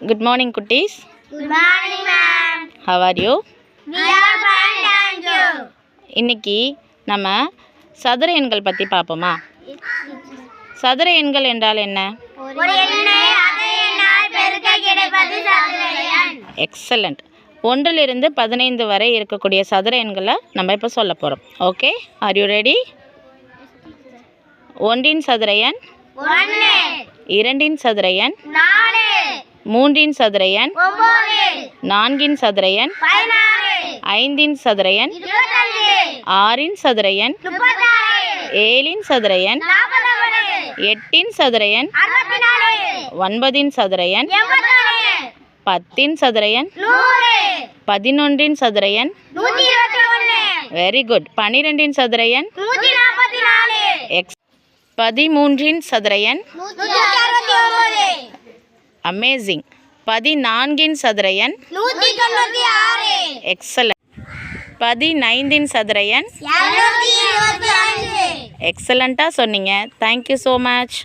Good morning, Kutties. Good morning, ma'am. How are you? We are fine, thank you. இன்னைக்கு நம்ம சதுர எண்கள் பற்றி பார்ப்போமா சதுர எண்கள் என்றால் என்ன ஒரு எண்ணை அதே எண்ணால் பெருக்க கிடைப்பது சதுர எண். எக்ஸலண்ட் ஒன்றிலிருந்து பதினைந்து வரை இருக்கக்கூடிய சதுர எண்களை நம்ம இப்போ சொல்ல போகிறோம் ஓகே ஆர் யூ ரெடி ஒன்றின் சதுர எண் இரண்டின் சதுர எண் மூன்றின் சதுர எண் ஒன்பது, நான்கின் சதுர எண் பதினாறு, ஐந்தின் சதுர எண் இருபத்தஞ்சு, ஆறின் சதுர எண் முப்பத்தாறு, ஏழின் சதுர எண் நாற்பத்தொன்பது, எட்டின் சதுர எண் அறுபத்தி நாலு, ஒன்பதின் சதுர எண் எண்பத்தொன்று, பத்தின் சதுர எண் நூறு, பதினொன்றின் சதுர எண் நூத்தி இருபத்தி ஒன்று, வெரி குட் பன்னிரெண்டின் சதுர எண் நூத்தி நாற்பத்தி நாலு, எக்ஸ் பதிமூன்றின் சதுர எண் நூத்தி அறுபத்தி ஒன்பது, அமேசிங் பதினான்கின் சதுர எண் எக்ஸலண்ட் பதினைந்தின் சதுர எண். எக்ஸலண்ட்டாக சொன்னீங்க. Thank you so much.